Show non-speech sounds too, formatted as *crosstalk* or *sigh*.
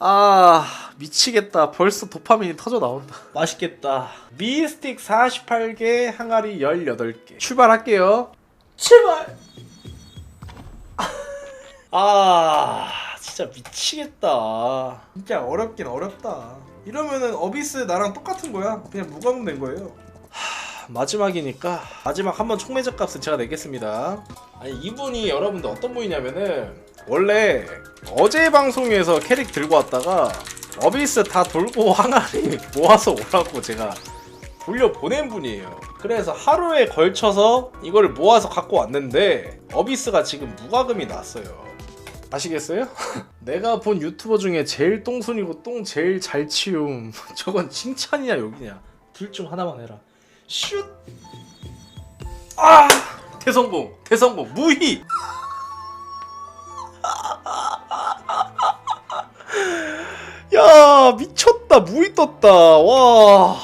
아 미치겠다. 벌써 도파민이 터져 나온다. *laughs* 맛있겠다. 미스틱 48개 항아리 18개. 출발할게요. 출발! 아 진짜 미치겠다. 진짜 어렵긴 어렵다. 이러면은 어비스 나랑 똑같은 거야? 그냥 무과금 된 거예요. 마지막이니까. 마지막 한번 총매적 값은 제가 내겠습니다. 아니 이분이 여러분들 어떤 분이냐면은 원래 어제 방송에서 캐릭 들고 왔다가 어비스 다 돌고 *laughs* 항아리 모아서 오라고 제가 돌려 보낸 분이에요. 그래서 하루에 걸쳐서 이걸 모아서 갖고 왔는데 어비스가 지금 무과금이 났어요. 아시겠어요? *laughs* 내가 본 유튜버 중에 제일 똥손이고 똥 제일 잘 치움 *laughs* 저건 칭찬이냐 욕이냐 둘 중 하나만 해라. 슛! 아! 대성공! 대성공! 무희! 야 미쳤다 무희 떴다. 와